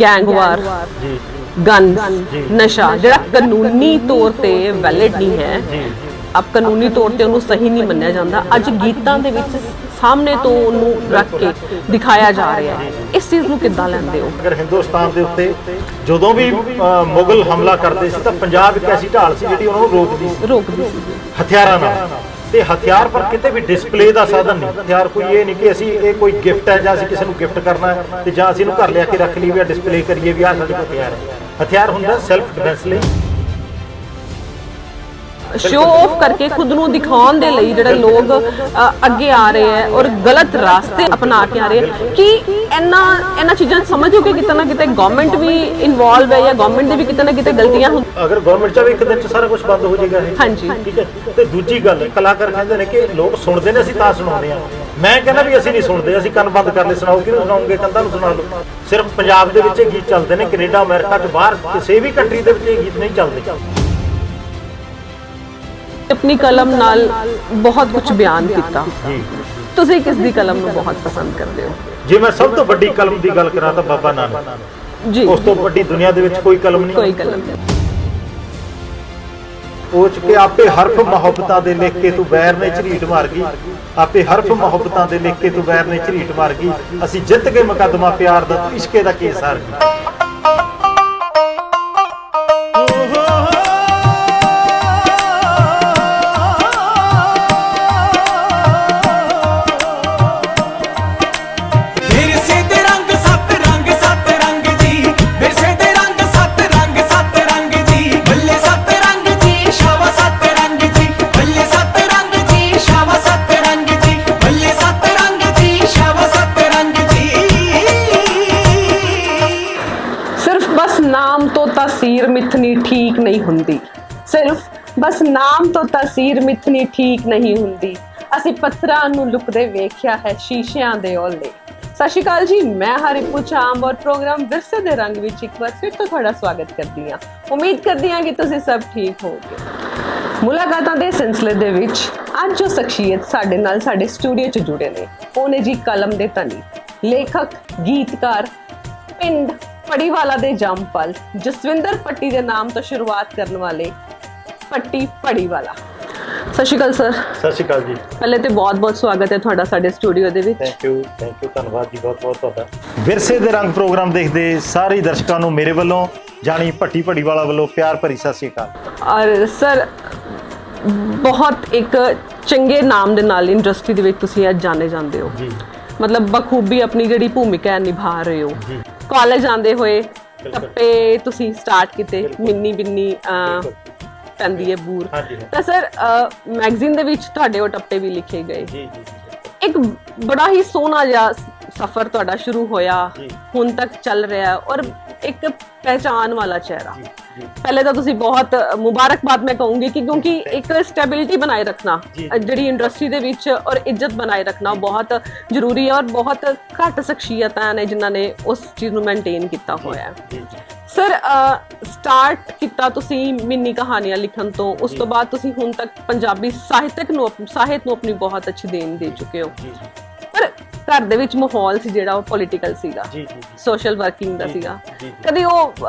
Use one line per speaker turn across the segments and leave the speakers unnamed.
Gang war
ਜੀ।
Gun. ਨਸ਼ਾ ਜਿਹੜਾ ਕਾਨੂੰਨੀ ਤੌਰ ਤੇ ਵੈਲਿਡ ਨਹੀਂ ਹੈ। ਅਬ ਕਾਨੂੰਨੀ ਤੌਰ ਤੇ ਉਹਨੂੰ ਸਹੀ ਨਹੀਂ ਮੰਨਿਆ ਜਾਂਦਾ। ਅੱਜ ਗੀਤਾਂ ਦੇ ਵਿੱਚ ਸਾਹਮਣੇ ਤੋਂ ਉਹਨੂੰ ਰੱਖ ਕੇ ਦਿਖਾਇਆ ਜਾ ਰਿਹਾ ਹੈ। ਇਸ ਚੀਜ਼ ਨੂੰ ਕਿੱਦਾਂ ਲੈਂਦੇ ਹੋ?
ਅਗਰ ਹਿੰਦੁਸਤਾਨ ਦੇ ਉੱਤੇ ਜਦੋਂ ਵੀ ਮੁਗਲ ਹਮਲਾ ਕਰਦੇ ਸੀ ਤਾਂ ਪੰਜਾਬ ਇੱਕ ਐਸੀ ਢਾਲ ਸੀ ਜਿਹੜੀ ਉਹਨਾਂ ਨੂੰ ਰੋਕਦੀ ਸੀ।
ਰੋਕਦੀ ਸੀ।
ਹਥਿਆਰਾਂ ਨਾਲ। ਤੇ ਹਥਿਆਰ ਪਰ ਕਿਤੇ ਵੀ ਡਿਸਪਲੇ ਦਾ ਸਾਧਨ ਨਹੀਂ। ਹਥਿਆਰ ਕੋਈ ਇਹ ਨਹੀਂ ਕਿ ਅਸੀਂ ਇਹ ਕੋਈ ਗਿਫਟ ਹੈ ਜਾਂ ਅਸੀਂ ਕਿਸੇ ਨੂੰ ਗਿਫਟ ਕਰਨਾ ਹੈ ਤੇ ਜਾਂ ਅਸੀਂ ਇਹਨੂੰ ਘਰ ਲਿਆ ਕੇ ਰੱਖ ਲਈ ਵੀ ਡਿਸਪਲੇ ਕਰੀਏ ਵੀ ਆਹ ਸਾਡੇ ਕੋਲ ਹਥਿਆਰ ਹੈ। ਹਥਿਆਰ ਹੁੰਦਾ ਸੈਲਫ ਡਿਫੈਂਸ ਲਈ।
ਸ਼ੋ ਆਫ ਕਰਕੇ ਖੁਦ ਨੂੰ ਦਿਖਾਉਣ ਦੇ ਲਈ ਜਿਹੜੇ ਲੋਕ ਅ, ਅੱਗੇ ਆ ਰਹੇ ਹੈ ਔਰ ਗਲਤ ਰਾਸਤੇ ਅਪਣਾ ਕੇ ਆ ਰਹੇ ਹੈ। ਕਿ ਇਹਨਾਂ ਇਹਨਾਂ ਚੀਜ਼ਾਂ 'ਚ ਸਮਝੋ ਕਿ ਕਿਤੇ ਨਾ ਕਿਤੇ ਗਵਰਨਮੈਂਟ ਵੀ ਇਨਵੋਲਵ ਹੈ ਜਾਂ ਗਵਰਨਮੈਂਟ ਦੇ ਵੀ ਕਿਤੇ ਨਾ ਕਿਤੇ ਗਲਤੀਆਂ ਹੁੰਦੀਆਂ?
ਅਗਰ ਗਵਰਨਮੈਂਟ ਚਾਹੇ ਇੱਕ ਦਿਨ ਚ ਸਾਰਾ ਕੁਝ ਬੰਦ ਹੋ ਜਾਏਗਾ ਇਹ।
ਹਾਂਜੀ।
ਠੀਕ ਹੈ? ਤੇ ਦੂਜੀ ਗੱਲ ਕਲਾਕਾਰ ਕਹਿੰਦੇ ਨੇ ਕਿ ਲੋਕ ਸੁਣਦੇ ਨੇ ਅਸੀਂ ਤਾਂ ਸੁਣਾਉਂਦੇ ਆ ਮੈਂ ਕਹਿੰਦਾ ਵੀ ਅਸੀਂ ਨਹੀਂ ਸੁਣਦੇ ਅਸੀਂ ਕੰਨ ਬੰਦ ਕਰ ਲੈ ਸੁਣਾਓ ਕਿਹਨੂੰ ਸੁਣਾਉਂਗੇ ਕੰਧਾਂ ਨੂੰ ਸੁਣਾ ਲਓ। ਸਿਰਫ ਪੰਜਾਬ ਦੇ ਵਿੱਚ ਇਹ ਗੀਤ ਚੱਲਦੇ ਨੇ ਕੈਨੇਡਾ ਅਮਰੀਕਾ ਚ ਬਾਹਰ ਕਿਸੇ ਵੀ ਕੰਟਰੀ ਦੇ ਵਿੱਚ ਇਹ ਗੀਤ ਨਹੀਂ ਚੱਲਦੇ।
ਆਪਣੀ ਕਲਮ ਨਾਲ ਬਹੁਤ ਕੁਝ ਬਿਆਨ ਕੀਤਾ।
ਜੀ
ਤੁਸੀਂ ਕਿਸ ਦੀ ਕਲਮ ਨੂੰ ਬਹੁਤ ਪਸੰਦ ਕਰਦੇ ਹੋ?
ਜੇ ਮੈਂ ਸਭ ਤੋਂ ਵੱਡੀ ਕਲਮ ਦੀ ਗੱਲ ਕਰਾਂ ਤਾਂ ਬਾਬਾ ਨਾਨਕ।
ਜੀ।
ਉਸ ਤੋਂ ਵੱਡੀ ਦੁਨੀਆ ਦੇ ਵਿੱਚ ਕੋਈ ਕਲਮ ਨਹੀਂ।
ਕੋਈ ਕਲਮ ਨਹੀਂ।
ਪੋਚ ਕੇ ਆਪੇ ਹਰਫ ਮੁਹੱਬਤਾਂ ਦੇ ਲਿਖ ਕੇ ਤੂੰ ਬੈਰ ਨੇ ਝਰੀਟ ਮਾਰ ਗਈ ਆਪੇ ਹਰਫ ਮੁਹੱਬਤਾਂ ਦੇ ਲਿਖ ਕੇ ਤੂੰ ਬੈਰ ਨੇ ਝਰੀਟ ਮਾਰ ਗਈ ਅਸੀਂ ਜਿੱਤ ਕੇ ਮੁਕੱਦਮਾ ਪਿਆਰ ਦਾ ਤੂੰ ਇਸ਼ਕੇ ਦਾ ਕੇਸ ਹਾਰ ਗਈ
ਨਹੀਂ ਹੁੰਦੀ। ਸਿਰਫ ਬਸ ਨਾਮ ਤੋਂ ਤਾਸੀਰ ਮਿਥਨੀ ਠੀਕ ਨਹੀਂ ਹੁੰਦੀ। ਅਸੀਂ ਪੱਥਰਾਂ ਨੂੰ ਲੁਕਦੇ ਵੇਖਿਆ ਹੈ ਸ਼ੀਸ਼ਿਆਂ ਦੇ ਓਲੇ ਸਤਿ ਸ਼੍ਰੀ ਅਕਾਲ ਜੀ, ਮੈਂ ਹਰਿਪੂ ਚਾਮ ਔਰ ਪ੍ਰੋਗਰਾਮ ਵਿਰਸੇ ਦੇ ਰੰਗ ਵਿੱਚ ਇੱਕ ਵਾਰ ਫਿਰ ਤੋਂ ਤੁਹਾਡਾ ਸਵਾਗਤ ਕਰਦੀ ਹਾਂ। ਉਮੀਦ ਕਰਦੀ ਹਾਂ ਕਿ ਤੁਸੀਂ ਸਭ ਠੀਕ ਹੋਵੋਗੇ। ਮੁਲਾਕਾਤਾਂ ਦੇ ਸਿਲਸਿਲੇ ਦੇ ਵਿੱਚ ਅੱਜ ਜੋ ਸ਼ਖਸੀਅਤ ਸਾਡੇ ਨਾਲ ਸਾਡੇ ਸਟੂਡੀਓ 'ਚ ਜੁੜੇ ਨੇ, ਉਹ ਨੇ ਜੀ ਕਲਮ ਦੇ ਧਨੀ, ਲੇਖਕ, ਗੀਤਕਾਰ, ਪਿੰਡ ਪੜੀਵਾਲਾ ਦੇ ਜੰਮਪਲ ਜਸਵਿੰਦਰ ਪੱਟੀ ਦੇ ਨਾਮ ਤੋਂ ਸ਼ੁਰੂਆਤ ਕਰਨ ਵਾਲੇ ਪੱਟੀ ਪੜੀਵਾਲਾ ਸਤਿ ਸ਼੍ਰੀ ਅਕਾਲ ਸਰ।
ਸਤਿ ਸ਼੍ਰੀ ਅਕਾਲ ਜੀ।
ਪਹਿਲੇ ਤੇ ਬਹੁਤ-ਬਹੁਤ ਸਵਾਗਤ ਹੈ ਤੁਹਾਡਾ ਸਾਡੇ ਸਟੂਡੀਓ ਦੇ ਵਿੱਚ।
ਥੈਂਕ ਯੂ ਥੈਂਕ ਯੂ ਧੰਨਵਾਦ ਜੀ ਬਹੁਤ ਬਹੁਤ ਤੁਹਾਡਾ। ਵਿਰਸੇ ਦੇ ਰੰਗ ਪ੍ਰੋਗਰਾਮ ਦੇਖਦੇ ਸਾਰੇ ਦਰਸ਼ਕਾਂ ਨੂੰ ਮੇਰੇ ਵੱਲੋਂ ਜਾਣੀ ਭੱਟੀ ਭੱਟੀ ਵਾਲਾ ਵੱਲੋਂ ਪਿਆਰ ਭਰੀ ਸਤਿ ਸ਼੍ਰੀ ਅਕਾਲ।
ਔਰ ਸਰ ਬਹੁਤ ਇੱਕ ਚੰਗੇ ਨਾਮ ਦੇ ਨਾਲ ਇੰਡਸਟਰੀ ਦੇ ਵਿੱਚ ਤੁਸੀਂ ਅੱਜ ਜਾਣੇ ਜਾਂਦੇ ਹੋ।
ਜੀ।
ਮਤਲਬ ਬਖੂਬੀ ਆਪਣੀ ਜਿਹੜੀ ਭੂਮਿਕਾ ਨਿਭਾ ਰਹੇ ਹੋ।
ਜੀ।
ਕਾਲਜ ਆਂਦੇ ਹੋਏ। ਟੱਪੇ ਤੁਸੀਂ ਸਟਾਰਟ ਕੀਤੇ। ਮਿੰਨੀ ਬਿੰਨੀ। ਪੈਂਦੀ ਹੈ ਬੂਰ। ਤਾਂ ਸਰ ਮੈਗਜ਼ੀਨ ਦੇ ਵਿੱਚ ਤੁਹਾਡੇ ਉਹ ਟੱਪੇ ਵੀ ਲਿਖੇ ਗਏ
ਜੀ ਜੀ ਜੀ
ਇੱਕ ਬੜਾ ਹੀ ਸੋਹਣਾ ਜਿਹਾ ਸਫ਼ਰ ਤੁਹਾਡਾ ਸ਼ੁਰੂ ਹੋਇਆ। ਹੁਣ ਤੱਕ ਚੱਲ ਰਿਹਾ ਔਰ ਇੱਕ ਪਹਿਚਾਨ ਵਾਲਾ ਚਿਹਰਾ ਪਹਿਲੇ ਤਾਂ ਤੁਸੀਂ ਬਹੁਤ ਮੁਬਾਰਕਬਾਦ ਮੈਂ ਕਹੂੰਗੀ ਕਿ ਕਿਉਂਕਿ ਇੱਕ ਸਟੈਬਿਲਿਟੀ ਬਣਾਏ ਰੱਖਣਾ ਜਿਹੜੀ ਇੰਡਸਟਰੀ ਦੇ ਵਿੱਚ ਔਰ ਇੱਜ਼ਤ ਬਣਾਏ ਰੱਖਣਾ ਬਹੁਤ ਜ਼ਰੂਰੀ ਹੈ ਔਰ ਬਹੁਤ ਘੱਟ ਸ਼ਖਸੀਅਤਾਂ ਨੇ ਜਿਨ੍ਹਾਂ ਨੇ ਉਸ ਚੀਜ਼ ਨੂੰ ਮੇਨਟੇਨ ਕੀਤਾ ਹੋਇਆ ਹੈ ਸਰ ਸਟਾਰਟ ਕੀਤਾ ਤੁਸੀਂ ਮਿੰਨੀ ਕਹਾਣੀਆਂ ਲਿਖਣ ਤੋਂ ਉਸ ਤੋਂ ਬਾਅਦ ਤੁਸੀਂ ਹੁਣ ਤੱਕ ਪੰਜਾਬੀ ਸਾਹਿਤਕ ਨੂੰ ਸਾਹਿਤ ਨੂੰ ਆਪਣੀ ਬਹੁਤ ਅੱਛੀ ਦੇਣ ਦੇ ਚੁੱਕੇ ਹੋ ਪਰ ਘਰ ਦੇ ਵਿੱਚ ਮਾਹੌਲ ਸੀ ਜਿਹੜਾ ਉਹ ਪੋਲੀਟੀਕਲ ਸੀਗਾ।
ਜੀ ਜੀ
ਸੋਸ਼ਲ ਵਰਕਿੰਗ ਦਾ
ਜੀ,
ਸੀਗਾ।
ਜੀ, ਜੀ।
ਕਦੀ ਉਹ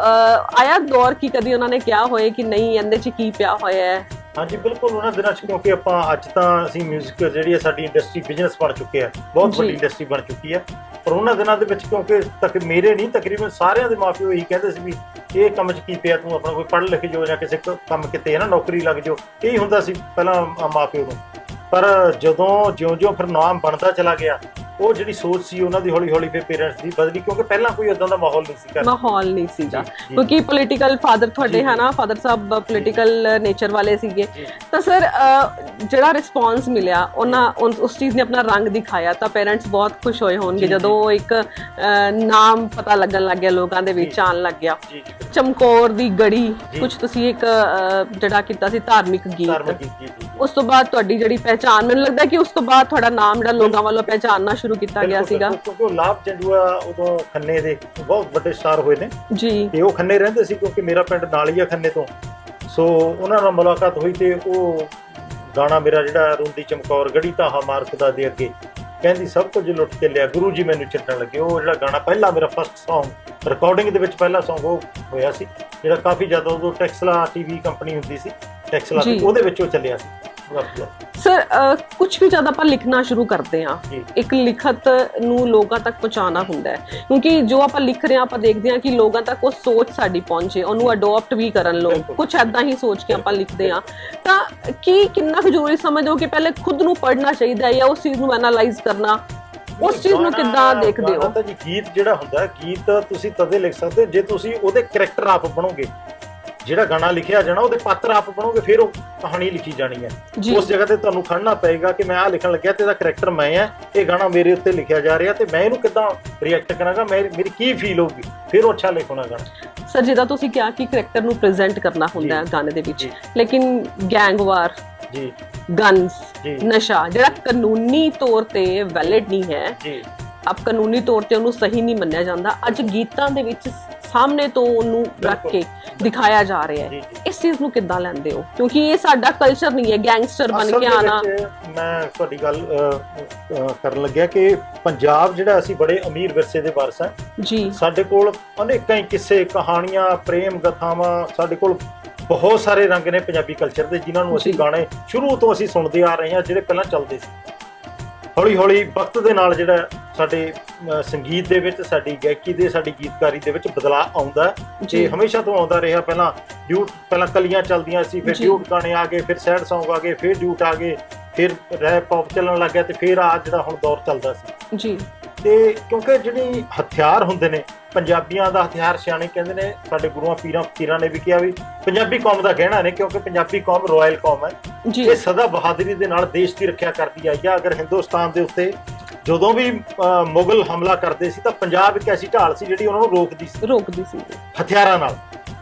ਆਇਆ ਦੌਰ ਕੀ ਕਦੀ ਉਹਨਾਂ ਨੇ ਕਿਹਾ ਹੋਏ ਕਿ ਨਹੀਂ ਇਹਦੇ ਚ ਕੀ ਪਿਆ ਹੋਇਆ ਹੈ?
ਹਾਂਜੀ ਬਿਲਕੁਲ ਉਹਨਾਂ ਦਿਨਾਂ 'ਚ ਕਿਉਂਕਿ ਆਪਾਂ ਅੱਜ ਤਾਂ ਅਸੀਂ 뮤직 ਜਿਹੜੀ ਹੈ ਸਾਡੀ ਇੰਡਸਟਰੀ ਬਿਜ਼ਨਸ ਬਣ ਚੁੱਕੀ ਹੈ। ਬਹੁਤ
ਜੀ।
ਵੱਡੀ ਇੰਡਸਟਰੀ ਬਣ ਚੁੱਕੀ ਹੈ। ਪਰ ਉਹਨਾਂ ਦਿਨਾਂ ਦੇ ਵਿੱਚ ਕਿਉਂਕਿ ਤੱਕ ਮੇਰੇ ਨਹੀਂ ਤਕਰੀਬਨ ਸਾਰਿਆਂ ਦੇ ਮਾਪਿਓ ਇਹੀ ਕਹਿੰਦੇ ਸੀ ਵੀ ਇਹ ਕੰਮ 'ਚ ਕੀ ਪਿਆ ਤੂੰ ਆਪਣਾ ਕੋਈ ਪੜ੍ਹ ਲਿਖ ਜੋ ਜਾਂ ਕਿਸੇ ਕੰਮ ਕਿਤੇ ਹੈ ਨਾ ਨੌਕਰੀ ਲੱਗ ਜਾਓ। ਇਹੀ ਹੁੰਦਾ ਸੀ ਪਹਿਲਾਂ ਮਾਪਿਓ ਨੂੰ। ਪਰ ਜਦੋਂ ਜਿਉਂ-ਜਿਉਂ ਫਿਰ ਨਾਮ ਬਣਦਾ ਚਲਾ ਗਿਆ ਉਹ ਜਿਹੜੀ ਸੋਚ ਸੀ ਉਹਨਾਂ ਦੀ ਹੌਲੀ-ਹੌਲੀ ਫਿਰ ਪੇਰੈਂਟਸ ਦੀ ਬਦਲੀ ਕਿਉਂਕਿ ਪਹਿਲਾਂ ਕੋਈ ਉਦਾਂ ਦਾ ਮਾਹੌਲ ਨਹੀਂ ਸੀ।
ਮਾਹੌਲ ਨਹੀਂ ਸੀਗਾ। ਕਿਉਂਕਿ ਪੋਲੀਟੀਕਲ ਫਾਦਰ ਤੁਹਾਡੇ
ਜੀ,
ਹੈ ਨਾ ਫਾਦਰ ਸਾਹਿਬ ਪੋਲੀਟੀਕਲ ਨੇਚਰ ਵਾਲੇ ਸੀਗੇ। ਤਾਂ ਸਰ ਜਿਹੜਾ ਰਿਸਪੌਂਸ ਮਿਲਿਆ ਉਹਨਾਂ ਉਸ ਚੀਜ਼ ਨੇ ਆਪਣਾ ਰੰਗ ਦਿਖਾਇਆ ਤਾਂ ਪੇਰੈਂਟਸ ਬਹੁਤ ਖੁਸ਼ ਹੋਏ ਹੋਣਗੇ ਜਦੋਂ ਉਹ ਇੱਕ ਨਾਮ ਪਤਾ ਲੱਗਣ ਲੱਗ ਗਿਆ ਲੋਕਾਂ ਦੇ ਵਿੱਚ
ਜੀ।
ਆਉਣ ਲੱਗ ਗਿਆ ਚਮਕੌਰ ਦੀ ਗੜੀ। ਕੁਝ ਤੁਸੀਂ ਇੱਕ ਜਿਹੜਾ ਕੀਤਾ ਸੀ ਧਾਰਮਿਕ ਗੀਤ ਉਸ ਤੋਂ ਬਾਅਦ ਤੁਹਾਡੀ ਜਿਹੜੀ ਪਹਿਚਾਨ ਮੈਨੂੰ ਲੱਗਦਾ ਕਿ ਉਸ ਤੋਂ ਬਾਅਦ ਤੁਹਾਡਾ ਨਾਮ ਜਿਹੜਾ ਲੋਕਾਂ ਵੱਲੋਂ ਪਹਿਚਾਨਣਾ ਸ਼ੁਰੂ ਕੀਤਾ ਗਿਆ ਸੀਗਾ।
ਕਿਉਂਕਿ ਉਹ ਲਾਭ ਜੰਜੂਆ ਉਦੋਂ ਖੰਨੇ ਦੇ ਬਹੁਤ ਵੱਡੇ ਸਟਾਰ ਹੋਏ ਨੇ।
ਜੀ।
ਤੇ ਉਹ ਖੰਨੇ ਰਹਿੰਦੇ ਸੀ ਕਿਉਂਕਿ ਮੇਰਾ ਪਿੰਡ ਨਾਲ ਹੀ ਆ ਖੰਨੇ ਤੋਂ। ਸੋ ਉਹਨਾਂ ਨਾਲ ਮੁਲਾਕਾਤ ਹੋਈ ਤੇ ਉਹ ਗਾਣਾ ਮੇਰਾ ਜਿਹੜਾ ਰੁੰਦੀ ਚਮਕੌਰ ਗੜੀ ਤਾਂ ਮਾਰ ਖੁਦਾ ਦੇ ਅੱਗੇ ਕਹਿੰਦੀ ਸਭ ਕੁਝ ਲੁੱਟ ਕੇ ਲਿਆ ਗੁਰੂ ਜੀ ਮੈਨੂੰ ਛੱਡਣ ਲੱਗੇ। ਉਹ ਜਿਹੜਾ ਗਾਣਾ ਪਹਿਲਾ ਮੇਰਾ ਫਸਟ Song ਰਿਕਾਰਡਿੰਗ ਦੇ ਵਿੱਚ ਪਹਿਲਾ Song ਉਹ ਹੋਇਆ ਸੀ ਜਿਹੜਾ ਕਾਫੀ ਜ਼ਿਆਦਾ ਉਦੋਂ ਟੈਕਸਲਾ ਟੀਵੀ ਕੰਪਨੀ ਹੁੰਦੀ ਸੀ ਟੈਕਸਲਾ। ਉਹਦੇ ਵਿੱਚ ਉਹ ਚੱਲਿਆ ਸੀ।
ਸਰ ਕੁਝ ਵੀ ਜਦ ਆਪਾਂ ਲਿਖਣਾ ਸ਼ੁਰੂ ਕਰਦੇ
ਜੀ।
ਇੱਕ ਲਿਖਤ ਨੂੰ ਲੋਕਾਂ ਤੱਕ ਪਹੁੰਚਾਉਣਾ ਹੁੰਦਾ ਹੈ। ਕਿਉਂਕਿ ਜੋ ਆਪਾਂ ਲਿਖ ਰਹੇ ਹਾਂ ਆਪਾਂ ਦੇਖਦੇ ਹਾਂ ਕਿ ਲੋਕਾਂ ਤੱਕ ਉਹ ਸੋਚ ਸਾਡੀ ਪਹੁੰਚੇ ਉਹਨੂੰ ਅਡਾਪਟ ਵੀ ਕਰਨ ਲੋਕ। ਕੁਝ ਐਦਾਂ ਹੀ ਸੋਚ ਕੇ ਆਪਾਂ ਲਿਖਦੇ ਹਾਂ। ਤਾਂ ਕੀ ਕਿੰਨਾ ਕੁ ਜ਼ਰੂਰੀ ਸਮਝਦੇ ਹੋ ਕਿ ਪਹਿਲੇ ਖੁਦ ਨੂੰ ਪੜ੍ਹਨਾ ਚਾਹੀਦਾ ਹੈ ਜਾਂ ਉਸ ਚੀਜ਼ ਨੂੰ ਐਨਾਲਾਈਜ਼ ਕਰਨਾ? ਉਸ ਚੀਜ਼ ਨੂੰ ਕਿੱਦਾਂ ਦੇਖਦੇ ਹੋ?
ਤਾਂ ਜੀ ਗੀਤ ਜਿਹੜਾ ਹੁੰਦਾ ਹੈ, ਗੀਤ ਤੁਸੀਂ ਤਦੇ ਲਿਖ ਸਕਦੇ ਜੇ ਤੁਸੀਂ ਉਹਦੇ ਕਰੈਕਟਰ ਆਪ ਬਣੋਗੇ। ਜਿਹੜਾ ਗਾਣਾ ਲਿਖਿਆ ਜਾਣਾ ਉਹਦੇ ਪਾਤਰ ਆਪ ਬਣੋਗੇ ਫਿਰ ਉਹ ਕਹਾਣੀ ਲਿਖੀ ਜਾਣੀ ਹੈ। ਉਸ ਜਗ੍ਹਾ ਤੇ ਤੁਹਾਨੂੰ ਖੜਨਾ ਪਏਗਾ ਕਿ ਮੈਂ ਆਹ ਲਿਖਣ ਲੱਗਿਆ ਤੇ ਇਹਦਾ ਕਰੈਕਟਰ ਮੈਂ ਆ ਇਹ ਗਾਣਾ ਮੇਰੇ ਉੱਤੇ ਲਿਖਿਆ ਜਾ ਰਿਹਾ ਤੇ ਮੈਂ ਇਹਨੂੰ ਕਿੱਦਾਂ ਰਿਐਕਟ ਕਰਾਂਗਾ ਮੇਰੀ ਕੀ ਫੀਲ ਹੋਊਗੀ? ਫਿਰ ਉਹ ਅੱਛਾ ਲਿਖਣਾ ਗਾਣਾ।
ਸਰ ਜਿੱਦਾਂ ਤੁਸੀਂ ਕਿਹਾ ਕਿ ਕਰੈਕਟਰ ਨੂੰ ਪ੍ਰੈਜ਼ੈਂਟ ਕਰਨਾ ਹੁੰਦਾ ਹੈ। ਗਾਣੇ ਦੇ ਵਿੱਚ। ਲੇਕਿਨ ਗੈਂਗਵਾਰ
ਜੀ।
ਗਨਸ
ਜੀ।
ਨਸ਼ਾ ਜਿਹੜਾ ਕਾਨੂੰਨੀ ਤੌਰ ਤੇ ਵੈਲਿਡ ਨਹੀਂ ਹੈ
ਜੀ।
ਆਪ ਕਾਨੂੰਨੀ ਤੌਰ ਤੇ ਉਹਨੂੰ ਸਹੀ ਨਹੀਂ ਮੰਨਿਆ ਜਾਂਦਾ ਅੱਜ ਗੀਤਾਂ ਦੇ ਵਿੱਚ ਸਾਹਮਣੇ ਤੋਂ ਉਹਨੂੰ ਰੱਖ। ਕੇ ਦਿਖਾਇਆ ਜਾ ਰਿਹਾ ਹੈ। ਇਸ ਚੀਜ਼ ਨੂੰ ਕਿੱਦਾਂ ਲੈਂਦੇ ਹੋ? ਕਿਉਂਕਿ ਇਹ ਸਾਡਾ ਕਲਚਰ ਨਹੀਂ ਹੈ ਗੈਂਗਸਟਰ ਬਣ ਕੇ ਆਣਾ
ਮੈਂ ਤੁਹਾਡੀ ਗੱਲ ਕਰਨ ਲੱਗਿਆ ਕਿ ਪੰਜਾਬ ਜਿਹੜਾ ਅਸੀਂ ਬੜੇ ਅਮੀਰ ਵਿਰਸੇ ਦੇ ਵਾਰਸ ਹਾਂ।
ਜੀ।
ਸਾਡੇ ਕੋਲ ਅਨੇਕਾਂ ਹੀ ਕਿੱਸੇ ਕਹਾਣੀਆਂ ਪ੍ਰੇਮ ਗਥਾਵਾਂ ਸਾਡੇ ਕੋਲ ਬਹੁਤ ਸਾਰੇ ਰੰਗ ਨੇ ਪੰਜਾਬੀ ਕਲਚਰ ਦੇ ਜਿਨ੍ਹਾਂ ਨੂੰ ਅਸੀਂ। ਗਾਣੇ ਸ਼ੁਰੂ ਤੋਂ ਅਸੀਂ ਸੁਣਦੇ ਆ ਰਹੇ ਹਾਂ ਜਿਹੜੇ ਪਹਿਲਾਂ ਚੱਲਦੇ ਸੀ। ਹੌਲੀ ਹੌਲੀ ਵਕਤ ਦੇ ਨਾਲ ਜਿਹੜਾ ਸਾਡੇ ਸੰਗੀਤ ਦੇ ਵਿੱਚ ਸਾਡੀ ਗਾਇਕੀ ਦੇ ਸਾਡੀ ਗੀਤਕਾਰੀ ਦੇ ਵਿੱਚ ਬਦਲਾਅ ਆਉਂਦਾ ਤੇ ਹਮੇਸ਼ਾ ਤੋਂ ਆਉਂਦਾ ਰਿਹਾ। ਪਹਿਲਾਂ ਡਿਊਟ ਪਹਿਲਾਂ ਕਲੀਆਂ ਚੱਲਦੀਆਂ ਸੀ ਫਿਰ। ਡਿਊਟ ਗਾਣੇ ਆ ਗਏ ਫਿਰ ਸੈਡ Song ਆ ਗਏ ਫਿਰ ਡਿਊਟ ਆ ਗਏ ਫਿਰ ਰੈਪ ਪੌਪ ਚੱਲਣ ਲੱਗ ਗਿਆ ਤੇ ਫਿਰ ਆ ਜਿਹੜਾ ਹੁਣ ਦੌਰ ਚੱਲਦਾ ਸੀ।
ਜੀ।
ਤੇ ਕਿਉਂਕਿ ਜਿਹੜੀ ਹਥਿਆਰ ਹੁੰਦੇ ਨੇ ਪੰਜਾਬੀਆਂ ਦਾ ਹਥਿਆਰ ਸਿਆਣੇ ਕਹਿੰਦੇ ਨੇ ਸਾਡੇ ਗੁਰੂਆਂ ਪੀਰਾਂ ਫਕੀਰਾਂ ਨੇ ਵੀ ਕਿਹਾ ਵੀ ਪੰਜਾਬੀ ਕੌਮ ਦਾ ਗਹਿਣਾ ਨੇ ਕਿਉਂਕਿ ਪੰਜਾਬੀ ਕੌਮ ਰਾਇਲ ਕੌਮ ਹੈ। ਇਹ ਸਦਾ ਬਹਾਦਰੀ ਦੇ ਨਾਲ ਦੇਸ਼ ਦੀ ਰੱਖਿਆ ਕਰਦੀ ਆਈ ਆ। ਅਗਰ ਹਿੰਦੁਸਤਾਨ ਦੇ ਉੱਤੇ ਜਦੋਂ ਵੀ ਮੁਗਲ ਹਮਲਾ ਕਰਦੇ ਸੀ ਤਾਂ ਪੰਜਾਬ ਇੱਕ ਐਸੀ ਢਾਲ ਸੀ ਜਿਹੜੀ ਉਹਨਾਂ ਨੂੰ ਰੋਕਦੀ ਸੀ।
ਰੋਕਦੀ ਸੀ।
ਹਥਿਆਰਾਂ ਨਾਲ।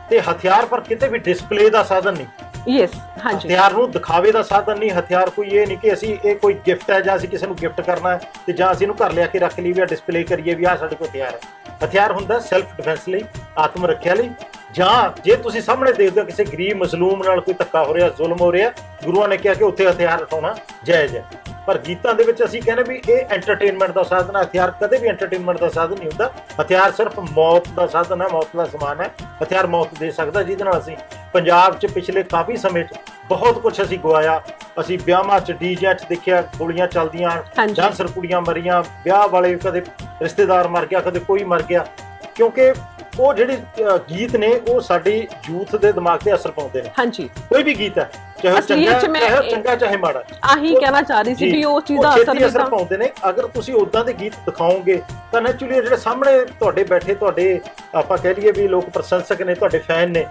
ਤੇ ਹਥਿਆਰ ਪਰ ਕਿਤੇ ਵੀ ਡਿਸਪਲੇ ਦਾ ਸਾਧਨ ਨਹੀਂ।
ਯੈਸ ਹਾਂਜੀ।
ਹਥਿਆਰ ਨੂੰ ਦਿਖਾਵੇ ਦਾ ਸਾਧਨ ਨਹੀਂ, ਹਥਿਆਰ ਕੋਈ ਇਹ ਨਹੀਂ ਕਿ ਅਸੀਂ ਇਹ ਕੋਈ ਗਿਫਟ ਹੈ ਜਾਂ ਅਸੀਂ ਕਿਸੇ ਨੂੰ ਗਿਫਟ ਕਰਨਾ ਹੈ ਤੇ ਜਾਂ ਅਸੀਂ ਇਹਨੂੰ ਘਰ ਲਿਆ ਕੇ ਰੱਖ ਲਈ ਵੀ ਆ ਡਿਸਪਲੇ ਕਰੀਏ ਵੀ ਆ ਸਾਡੇ ਕੋਲ ਹਥਿਆਰ ਹੈ। ਹਥਿਆਰ ਹੁੰਦਾ ਸੈਲਫ ਡਿਫੈਂਸ ਲਈ, ਆਤਮ ਰੱਖਿਆ ਲਈ, ਜਾਂ ਜੇ ਤੁਸੀਂ ਸਾਹਮਣੇ ਦੇਖਦੇ ਹੋ ਕਿਸੇ ਗਰੀਬ ਮਜ਼ਲੂਮ ਨਾਲ ਕੋਈ ਧੱਕਾ ਹੋ ਰਿਹਾ, ਜ਼ੁਲਮ ਹੋ ਰਿਹਾ, ਗੁਰੂਆਂ ਨੇ ਕਿਹਾ ਕਿ ਉੱਥੇ ਹਥਿਆਰ ਉਠਾਉਣਾ ਜਾਇਜ਼ ਹੈ। ਪਰ ਗੀਤਾਂ ਦੇ ਵਿੱਚ ਅਸੀਂ ਕਹਿੰਦੇ ਵੀ ਇਹ ਐਂਟਰਟੇਨਮੈਂਟ ਦਾ ਸਾਧਨ ਹੈ ਹਥਿਆਰ ਕਦੇ ਵੀ ਐਂਟਰਟੇਨਮੈਂਟ ਦਾ ਸਾਧਨ ਨਹੀਂ ਹੁੰਦਾ। ਹਥਿਆਰ ਸਿਰਫ ਮੌਤ ਦਾ ਸਾਧਨ ਹੈ ਮੌਤ ਦਾ ਸਮਾਨ ਹੈ ਹਥਿਆਰ ਮੌਤ ਦੇ ਸਕਦਾ ਜਿਹਦੇ ਨਾਲ ਅਸੀਂ ਪੰਜਾਬ 'ਚ ਪਿਛਲੇ ਕਾਫੀ ਸਮੇਂ 'ਚ ਬਹੁਤ ਕੁਝ ਅਸੀਂ ਗਵਾਇਆ। ਅਸੀਂ ਵਿਆਹਾਂ 'ਚ ਡੀਜੇ 'ਚ ਦੇਖਿਆ ਗੋਲੀਆਂ ਚੱਲਦੀਆਂ ਡਾਂਸਰ ਕੁੜੀਆਂ ਮਰੀਆਂ ਵਿਆਹ ਵਾਲੇ ਕਦੇ ਰਿਸ਼ਤੇਦਾਰ ਮਰ ਗਿਆ ਕਦੇ ਕੋਈ ਮਰ ਗਿਆ। ਕਿਉਂਕਿ ਉਹ ਜਿਹੜੇ ਗੀਤ ਨੇ ਉਹ ਸਾਡੀ ਯੂਥ ਦੇ ਦਿਮਾਗ ਤੇ ਅਸਰ ਪਾਉਂਦੇ ਨੇ।
ਹਾਂਜੀ।
ਕੋਈ ਵੀ ਗੀਤ ਹੈ ਚਾਹੇ ਉਹ
ਅਸਲੀਅਤ
ਚੰਗਾ
ਚ ਮੈਂ
ਚਾਹੇ ਉਹ
ਇਹ-
ਚੰਗਾ ਚਾਹੇ ਮਾੜਾ।
ਆਹੀ ਕਹਿਣਾ ਚਾਹ ਰਹੀ ਸੀ
ਜੀ,
ਵੀ ਚੀਜ਼ ਦਾ ਅਸਰ
ਅਸਰ ਪਾਉਂਦੇ ਨੇ। ਅਗਰ ਤੁਸੀਂ ਉਦਾਂ ਦੇ ਗੀਤ ਦਿਖਾਓਗੇ ਤਾਂ ਨੈਚੁਰਲੀ ਜਿਹੜੇ ਸਾਹਮਣੇ ਤੁਹਾਡੇ ਬੈਠੇ ਤੁਹਾਡੇ ਆਪਾਂ ਕਹਿ ਲਈਏ ਵੀ ਲੋਕ ਪ੍ਰਸ਼ੰਸਕ ਨੇ ਤੁਹਾਡੇ ਫੈਨ ਨੇ